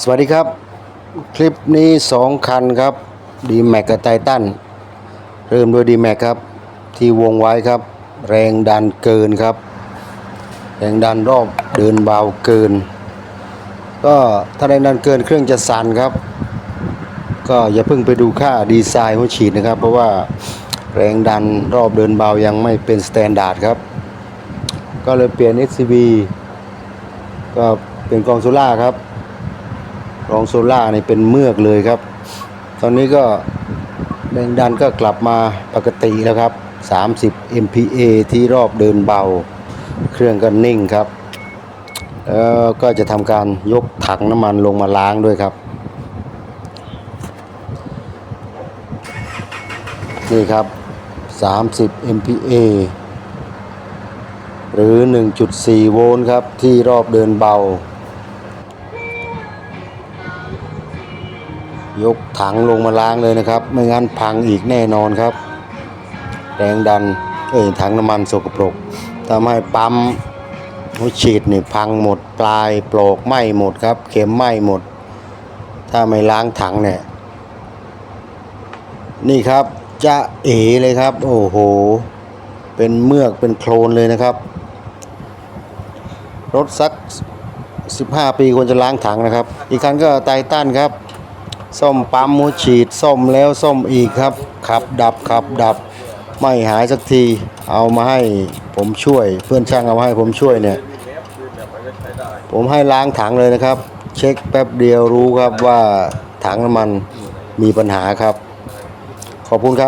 สวัสดีครับ คลิปนี้ 2 คันครับดีแม็กกับไททันเริ่มด้วยดีแม็กครับ ที่วงไว้ครับ แรงดันเกินครับ แรงดันรอบเดินเบาเกิน ก็ถ้าแรงดันเกินเครื่องจะสั่นครับ ก็อย่าเพิ่งไปดูค่าดีไซน์หัวฉีดนะครับ เพราะว่าแรงดันรอบเดินเบายังไม่เป็นสแตนดาร์ดครับ ก็เลยเปลี่ยน SCB ก็เป็นกองโซล่าครับ รองโซล่านี่เป็นเมือกเลยครับ ตอนนี้ก็แรงดันก็กลับมาปกติแล้วครับ 30 MPa ที่รอบเดินเบา เครื่องก็นิ่งครับ แล้วก็จะทำการยกถังน้ำมันลงมาล้างด้วยครับ นี่ครับ 30 MPa หรือ 1.4 โวลต์ครับ ที่รอบเดินเบา ยกถังลงมาล้างเลยนะครับ ไม่งั้นพังอีกแน่นอนครับ แรงดันเอ้ยถังน้ำมันสกปรกทำให้ปั๊มหัวฉีดนี่พังหมดปลายโปลกไหม้หมดครับ เข็มไหม้หมด ถ้าไม่ล้างถังเนี่ยนี่ครับจะเอ๋เลยครับ โอ้โห เป็นเมือกเป็นโคลนเลยนะครับ รถสัก 15 ปีควรจะล้างถังนะครับ อีกคันก็ไททันครับ ส้มปั๊มมูฉีดส้มแล้วส้มอีกครับขับดับขับดับไม่หายสักทีเอามาให้ผมช่วย เพื่อนช่างเอามาให้ผมช่วยเนี่ย ผมให้ล้างถังเลยนะครับ เช็คแป๊บเดียวรู้ครับว่าถังน้ำมันมีปัญหาครับ ขอบคุณครับ